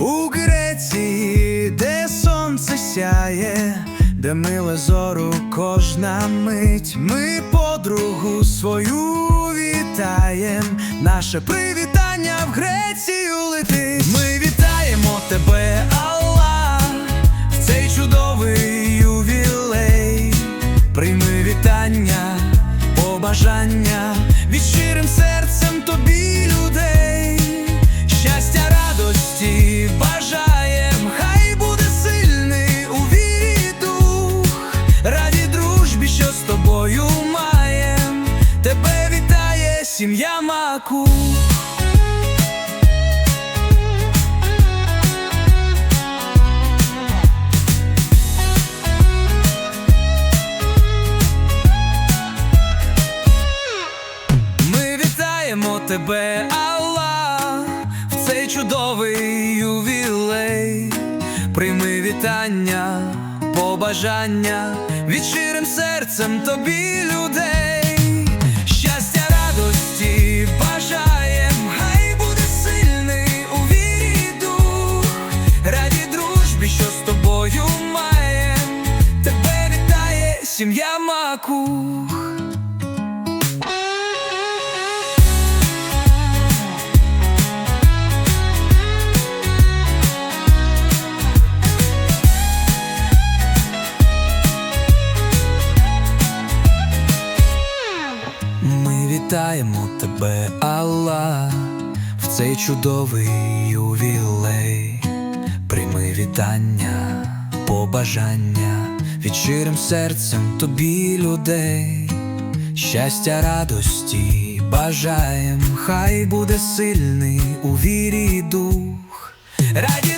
У Греції, де сонце сяє, де миле зору кожна мить, ми подругу свою вітаєм. Наше привітання в Грецію летить. Ми вітаємо тебе, Аллах, в цей чудовий ювілей. Прийми вітання, побажання від щирим серцем тобі людей. Тебе вітає сім'я Маку. Ми вітаємо тебе, Аллах, в цей чудовий ювілей. Прийми вітання, побажання від щирим серцем тобі людей. Тобою маєм. Тебе вітає сім'я Макух. Ми вітаємо тебе, Аллах, в цей чудовий ювілей. Прийми вітання, побажання від щирим серцем тобі людей. Щастя, радості бажаєм, хай буде сильний у вірі дух. Раді.